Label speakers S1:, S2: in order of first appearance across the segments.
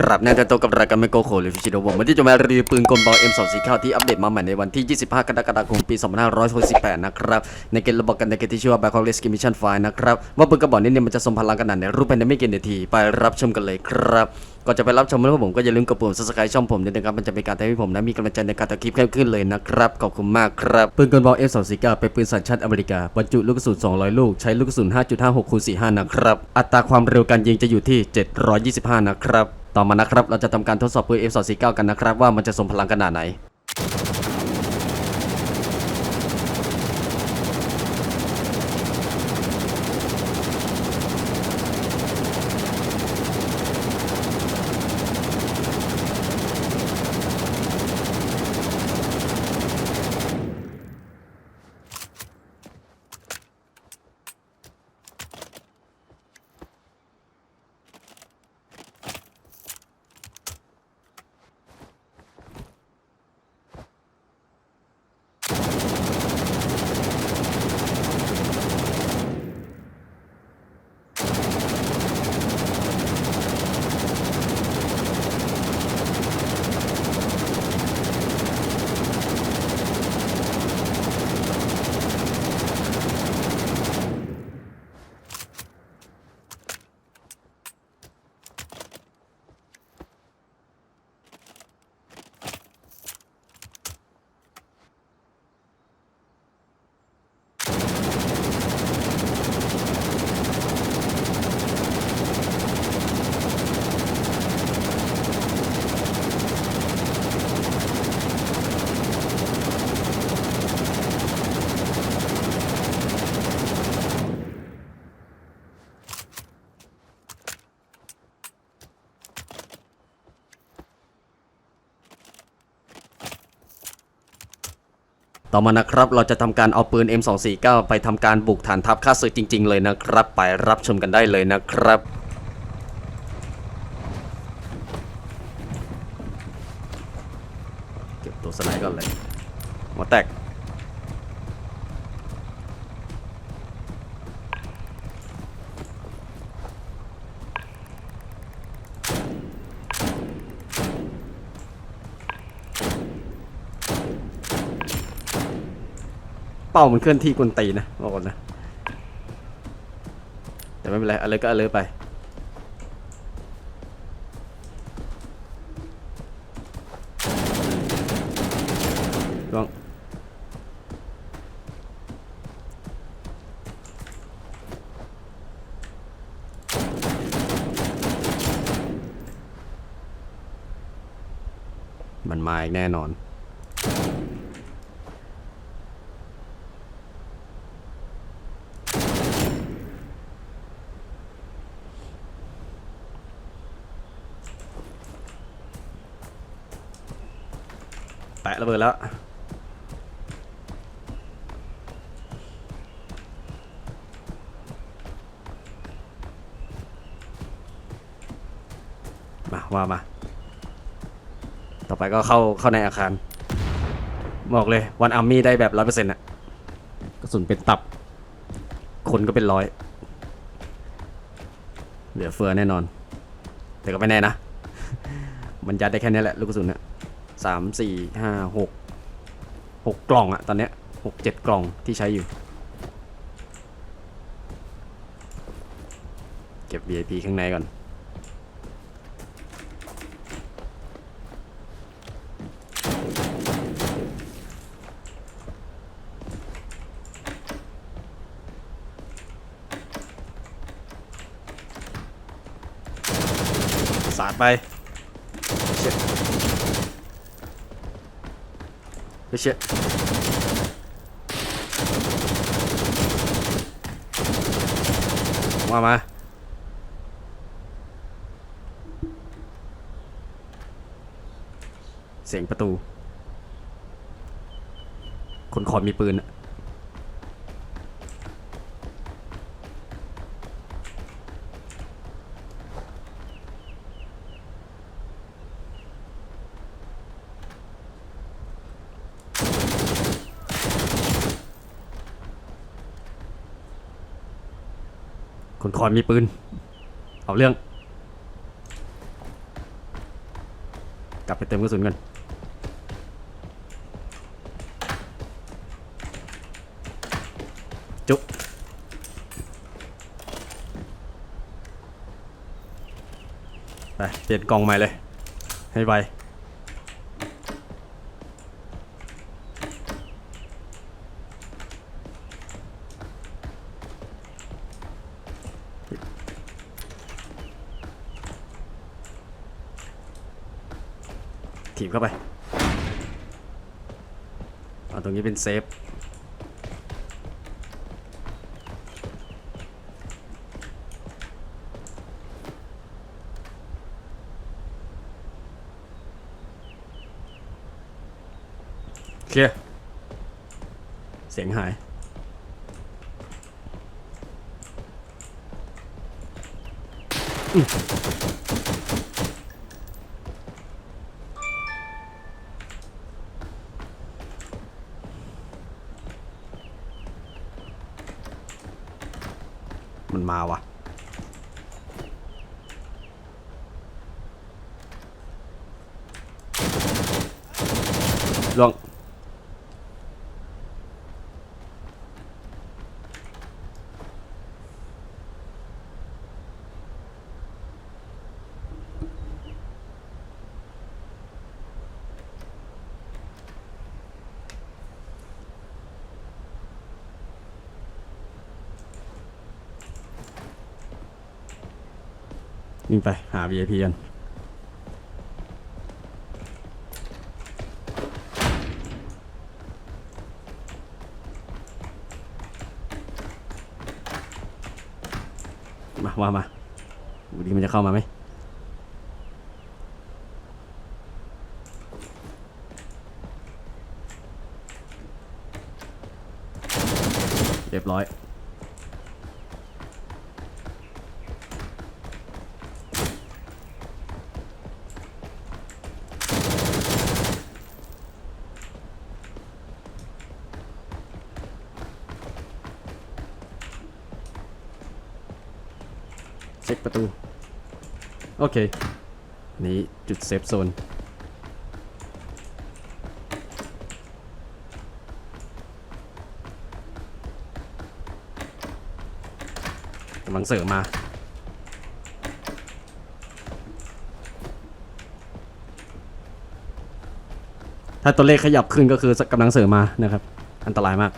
S1: กราบแน่แต่โตกับรายการไมโกโคหรือฟิชิโดผมวันที่จะมารีวิวปืนกลบอล M24 ข้าวที่อัปเดตมาใหม่ในวันที่ 25 กรกฎาคม ปี 2568 นะครับ ในเกมระบบกันในเกมที่ชื่อว่า Back of Rescue Mission 5นะครับ ว่าปืนกระบอกนี้เนี่ยมันจะทรงพลังขนาดไหนรูปภายในไม่กี่นาที ไปรับชมกันเลยครับก่อนจะไปรับชมนะครับผมก็อย่าลืมกดปุ่ม subscribe ช่องผมด้วยนะครับมันจะเป็นการทำให้ผมนะมีกำลังใจในการทำคลิปเพิ่มขึ้นเลยนะครับขอบคุณมากครับปืนกลบอล M249 เป็นปืนสัญชาติอเมริกาบรรจุลูกกระสุน 200 ลูก ใช้ลูกกระสุน 5.56คูณ45 นะครับ อัตราความเร็วการยิงจะอยู่ที่ 725 นะครับ ต่อมานะครับ เราจะทำการทดสอบปืน F249 กันนะครับ ว่ามันจะสมพลังขนาดไหน ต่อมานะครับ เราจะทำการเอาปืน M249 ไปทำการบุกฐานทัพค่าศึกจริง ๆ เลยนะครับ ไปรับชมกันได้เลยนะครับเก็บตัวสไนด์ก่อนเลยหัวแตก ป้ามันเคลื่อนที่กวนตีนนะบอกก่อนนะ แต่ไม่เป็นไรอะไรก็อะไรไป ลอง มันมาอีกแน่นอน ระเบิดแล้ว มาว่ามา ต่อไปก็เข้าเข้าในอาคาร บอกเลยวันอาร์มี่ได้แบบร้อยเปอร์เซ็นต์ะกระสุนเป็นตับ คนก็เป็นร้อย เหลือเฟือแน่นอน แต่ก็ไม่แน่นะ มันยัดได้แค่นี้แหละลูกกระสุนเนี่ย สามสี่ห้าหกหกกล่องอะตอนเนี้ยหกเจ็ดกล่องที่ใช้อยู่ เก็บ VIP ข้างในก่อน สาดไปเช็ดไป เชี่ยมามาเสียงประตู คนขอมีปืนอะ คนคอยมีปืน เอาเรื่อง กลับไปเติมกระสุนกันจุ๊บไปเปลี่ยนกล่องใหม่เลย ให้ไว บเข้าไปเอาตรงนี้เป็นเซฟเคลียร์เสียงหายอืม มันมาวะล่วง วิ่งไปหา VIP กันมาว่ามาดูดีมันจะเข้ามาไหมเรียบร้อย เช็คประตู โอเค นี่จุดเซฟโซน กำลังเสริมมา ถ้าตัวเลขขยับขึ้นก็คือกำลังเสริมมานะครับ อันตรายมาก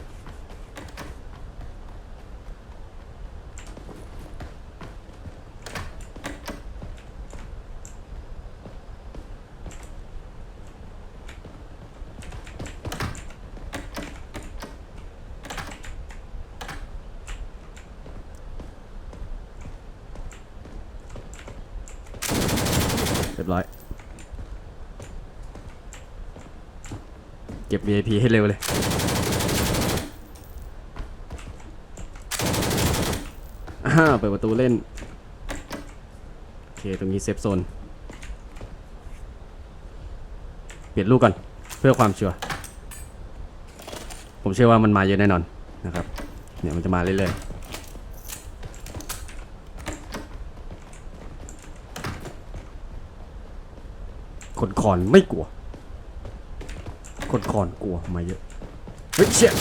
S1: เรียบร้อย เก็ บ VIP ให้เร็วเลย อ่า เปิดประตูเล่น โอเค ตรงนี้เซฟโซน เปลี่ยนลูกก่อน เพื่อความชัวร์ ผมเชื่อว่ามันมาเยอะแน่นอนนะครับ เนี่ยมันจะมาเรื่อยๆคนคอนไม่กลัว คนคอนกลัวมาเยอะ เฮ้ยเชี่ย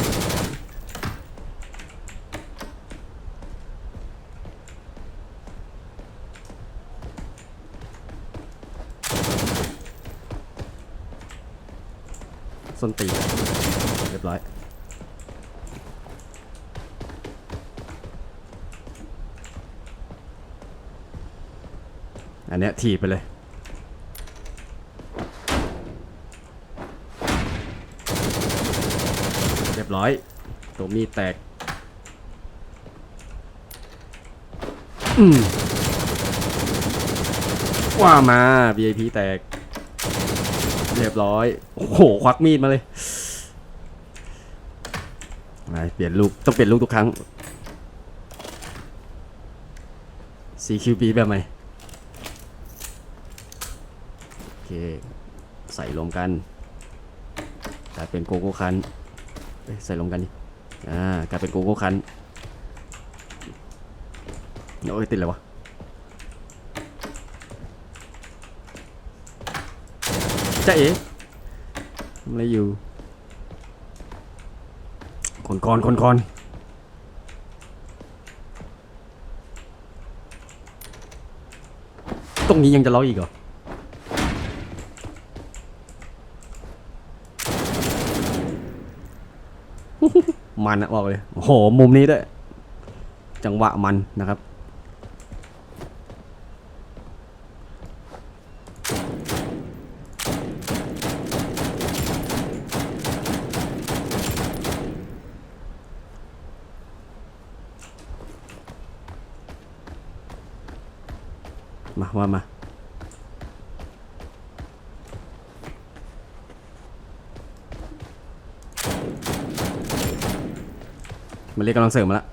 S1: ส้นตีนเรียบร้อยอันเนี้ยถีบไปเลย ร้อยตัวมีแตก อืมว่ามา VIP แตก เรียบร้อย โอ้โห ควักมีดมาเลยมาเปลี่ยนลูก ต้องเปลี่ยนลูกทุกครั้ง CQB แบบไหมโอเค ใส่รวมกันกลายเป็นโกโก้คัน ใส่ลงกันดิอ่ากลายเป็นโกโก้คันโอ้ยติดเลยวะจะเอ๋ทำอะไรอยู่คนกรคนกรตรงนี้ยังจะร้องอีกเหรอ มันอะบอกเลยโอ้โหมุมนี้ด้วย จังหวะมันนะครับมาว่ามา มันเรียกกำลังเสริมมาล้ว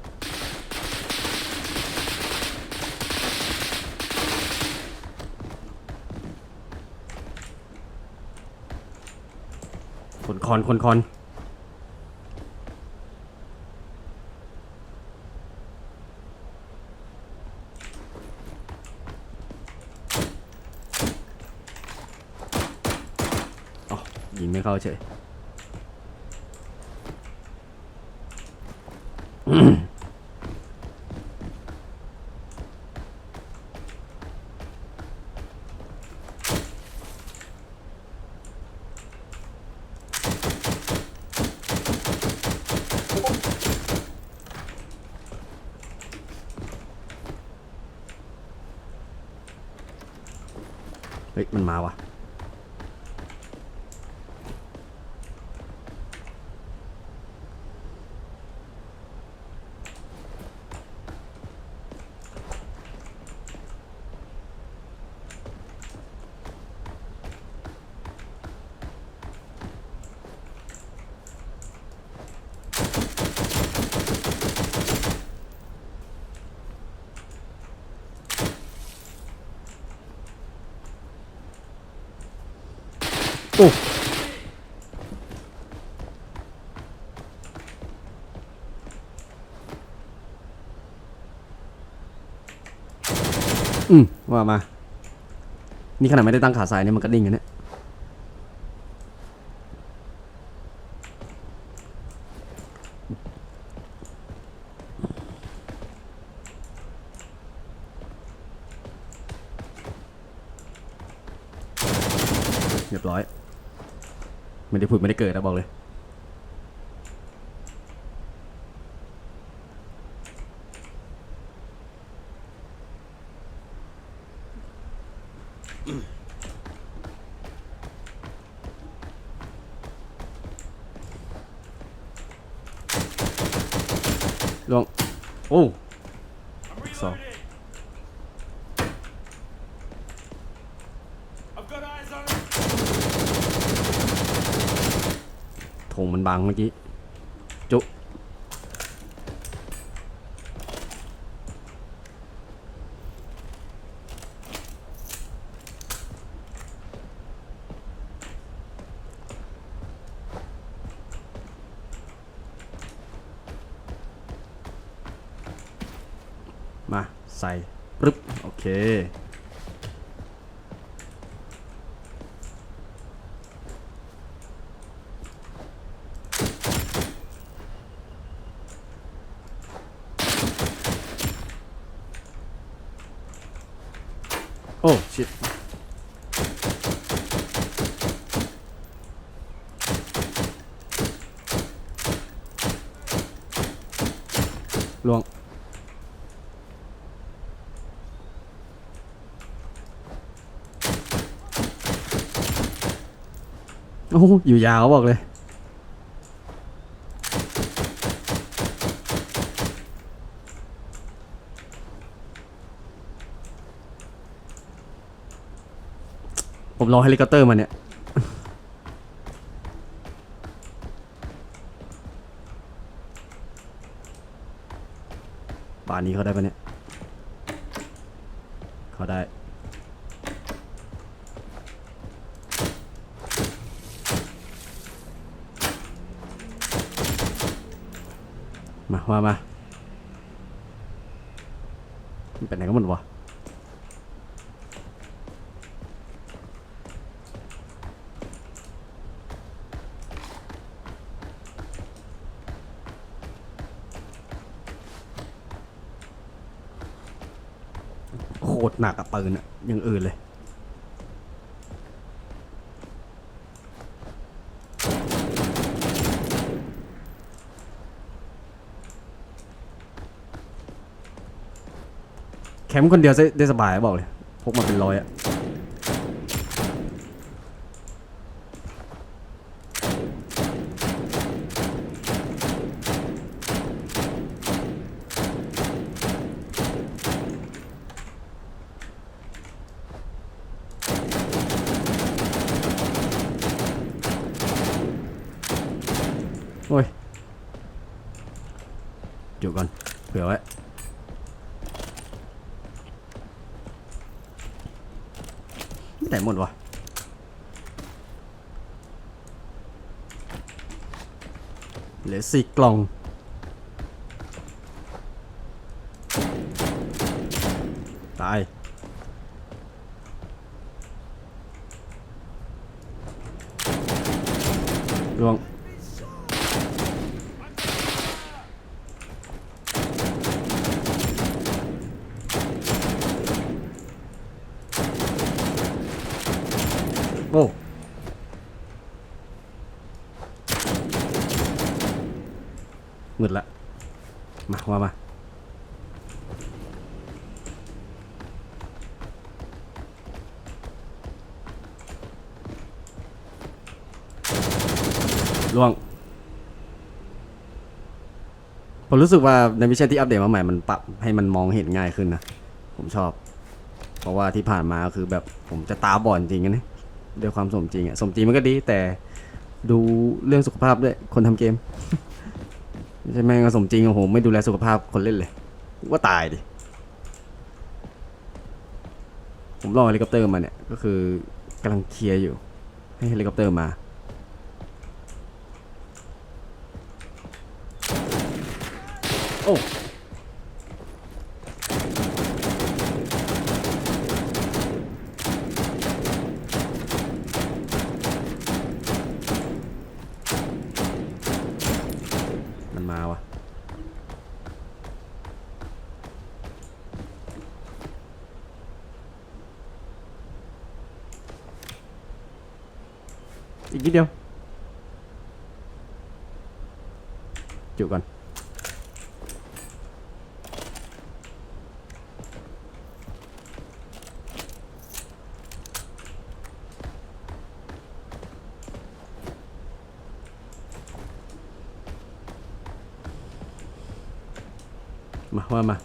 S1: คนคอนคนคอนอ๋อยิงไม่เข้าเฉย เฮ้ย มันมาว่ะ โอ้อืมว่ามานี่ขนาดไม่ได้ตั้งขาซ้ายเนี่ยมันก็ดิ่งกันเนี่ย เรียบร้อย ไม่ได้พูดไม่ได้เกิดนะบอกเลย ลง โอ้สอง งมันบังเมื่อกี้ จุ มาใส่ปึ๊บ โอเค โอ้ ชิต ลวง โอ้โหอยู่ยาวบอกเลย ผมรอเฮลิคอปเตอร์มาเนี่ย นี้เขาได้ปะเนี่ยเขาได้ มาว่ามามันเป็นไหนกันหมดวะ หนักอะปืนอะอยังอื่นเลย แคมป์คนเดียวได้ได้สบายบอกเลย พกมาเป็นร้อยอะ โอ้ยอยู่ก่อน เผื่อไว้ไม่ไหนหมดวะเหลือสี่กล่องตายลวง โอ้ มืดละ มาว่ามาล่วง ผมรู้สึกว่าในมิชชั่นที่อัปเดตมาใหม่มันปรับให้มันมองเห็นง่ายขึ้นนะ ผมชอบ เพราะว่าที่ผ่านมาก็คือแบบผมจะตาบอดจริงๆนะด้วยความสมจริงอะสมจริงมันก็ดีแต่ดูเรื่องสุขภาพด้วยคนทำเกม ไม่ใช่แม่งก็สมจริงโอ้โหไม่ดูแลสุขภาพคนเล่นเลยว่าตายดิ ผมรอเฮลิคอปเตอร์มาเนี่ย ก็คือกำลังเคลียร์อยู่ ให้เฮลิคอปเตอร์มา โอ้ มันมาวะอีก นิดเดียว จุก่อน มาว่ามา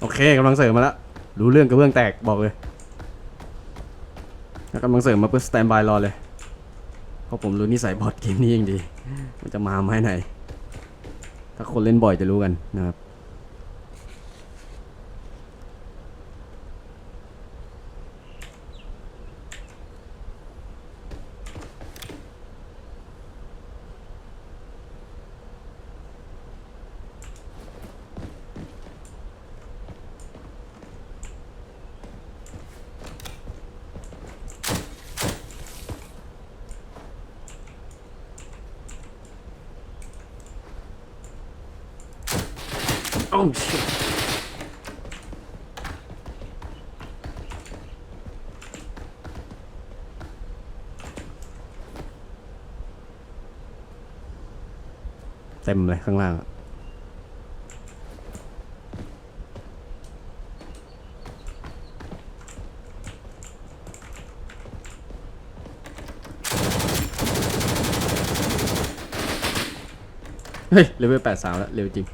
S1: โอเคกำลังเสริมมาแล้ว รู้เรื่องกระเบื้องแตกบอกเลยแล้วกำลังเสริมมาเพื่อสแตนบายรอเลย เพราะผมรู้นิสัยบอดเกมนี้ยังดี มันจะมาไหมไหน ถ้าคนเล่นบ่อยจะรู้กันนะครับ ต็มเลยข้างล่างอะเฮ้ยเลเวลแปดสามแล้ว เร็วจริง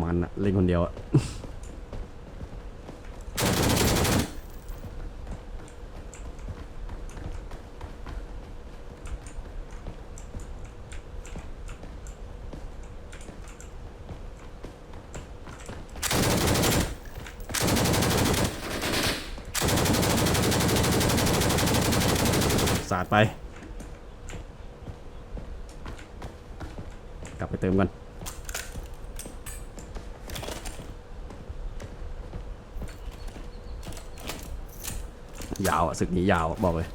S1: มันอะเล่นคนเดียวอะ สาดไป กลับไปเติมกัน ยาวอะศึกนี้ยาวบอกเลย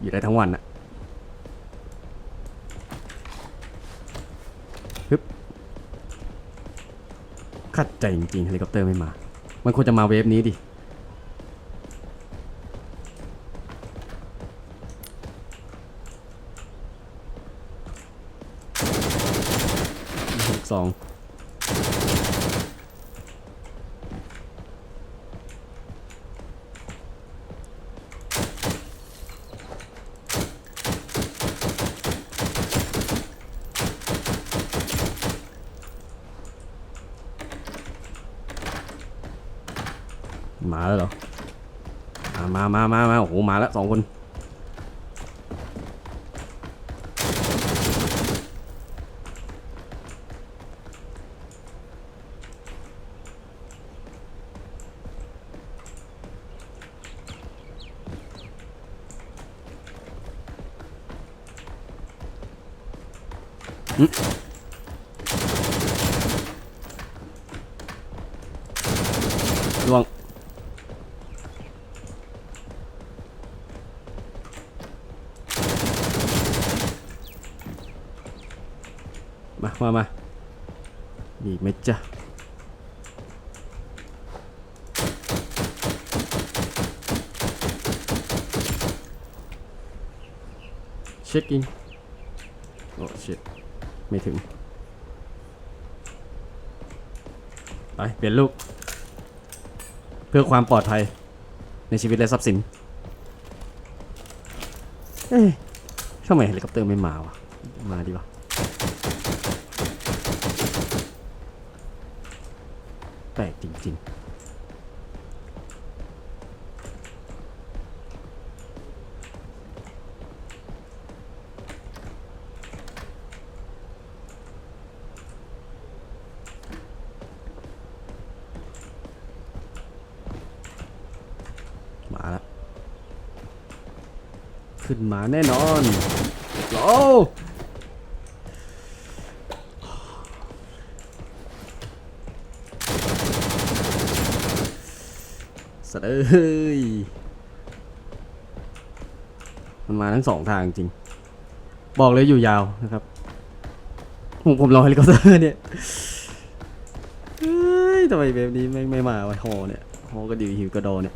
S1: อยู่ได้ทั้งวันอะฮึบขัดใจจริงๆเฮลิคอปเตอร์ไม่มา มันควรจะมาเวฟนี้ดิ ลูกสองมาแล้วเหรออะมามามามาโอ้โห มาแล้ว สองคนล่วง มา มา มามีอีก ไหมจ๊ะเช็คอินโอ้ชิตไม่ถึง ไป เปลี่ยนลูก เพื่อความปลอดภัย ในชีวิตและทรัพย์สิน เอ้ยทำไมเฮลิคอปเตอร์ไม่มาวะ มาดีวะแปลก จริง มาแล้ว ขึ้นมาแน่นอน โอ้ เอ้ย มันมาทั้งสองทางจริง บอกเลยอยู่ยาวนะครับ ผมผมรอเฮลิคอปเตอร์เนี่ยเฮ้ยทำไมแบบนี้ไม่ไม่มาวะฮอเนี่ยฮอก็ดีหิวกระโดเนี่ย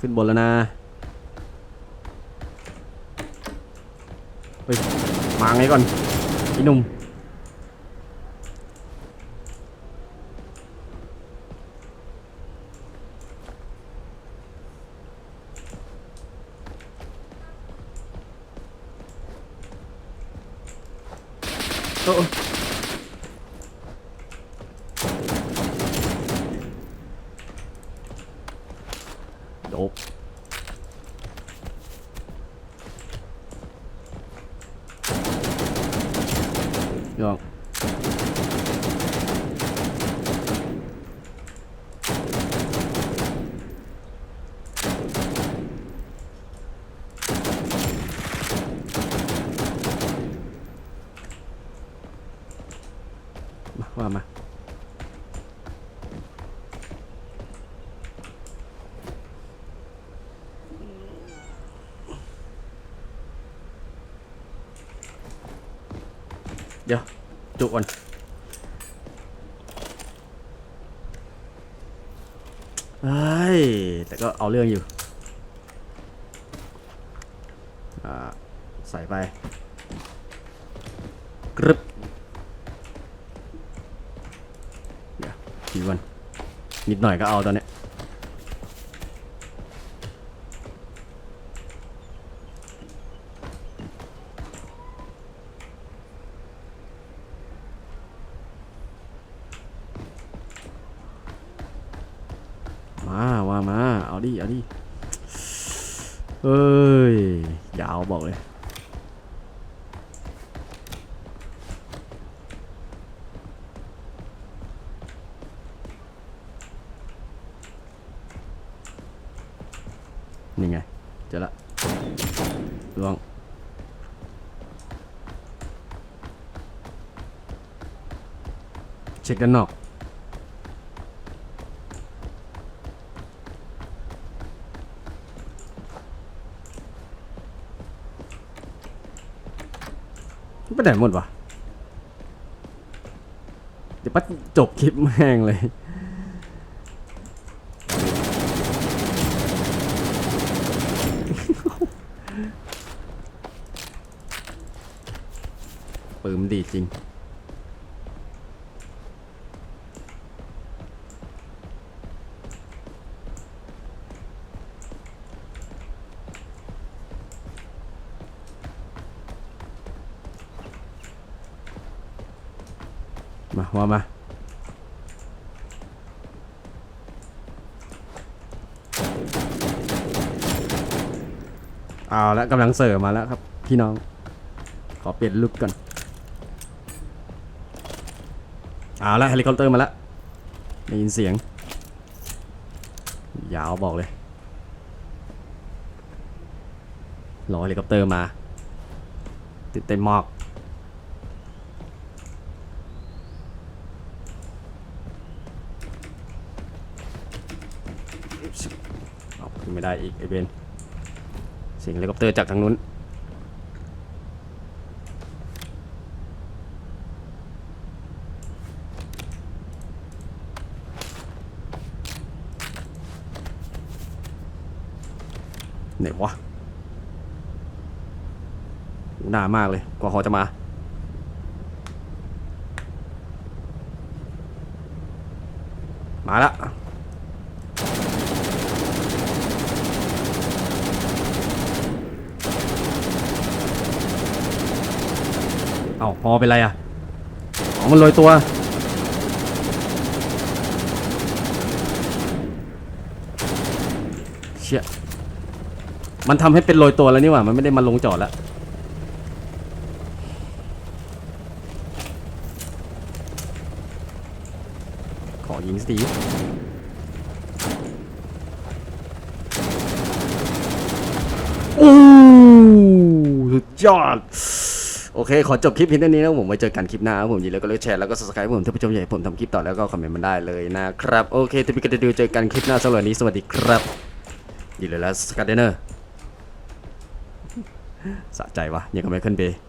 S1: ขึ้นบนแล้วนะ เฮ้ยมาไงก่อ นไอ้หนุ่ม โอ้โดบยองมาว่ามา เดี๋ยว จุ ก่อนเอ้ยแต่ก็เอาเรื่องอยู่อ่าใส่ไปกรึบเดี๋ยวทีวันนิดหน่อยก็เอาตอนเนี้ยมาว่ามา เอาดิ เอาดิ เอ้ย ยาวบอกเลย นี่ไง เจอละลวง ช็ค ด้านนอกไปไหนหมดวะ เดี๋ยวปัดจบคลิปแม่งเลย ปืนมันดีจริง มาว่ามา เอาละ กำลังเสิร์ฟมาแล้วครับ พี่น้อง ขอเปลี่ยนลุกก่อนเอาละเฮลิคอปเตอร์มาแล้วได้ยินเสียง ยาวบอกเลย รอเฮลิคอปเตอร์มาตื่นเต้นมากเอาขึ้นไม่ได้อีกไอเบน สียงเฮลิคอปเตอร์จากทางนู้น ไหนวะหนามากเลย กว่าหอจะมาละาพอเป็นไรอะอ๋อมันลอยตัว เชี่ย มันทำให้เป็นโรยตัวแล้วนี่หว่า มันไม่ได้มาลงจอดแล้ว ขอยิงสตีโอ้สุดยอด โอเค ขอจบคลิปเพียงเท่านี้นะผมไว้เจอกันคลิปหน้าครับผมอย่าลืมกดไลยแชร์แล้วก็ subscribe ผมถ้าผู้ชมอยากให้ผมทำคลิปต่อแล้วก็คอมเมนต์มาได้เลยนะครับ โอเคทุกพิกันดูเจอกันคลิปหน้าสำหรับวันนี้สวัสดีครับอย่าลืมแล้วสกัดเดนเนอร์สะใจวะยังกับไมเคิลเบย์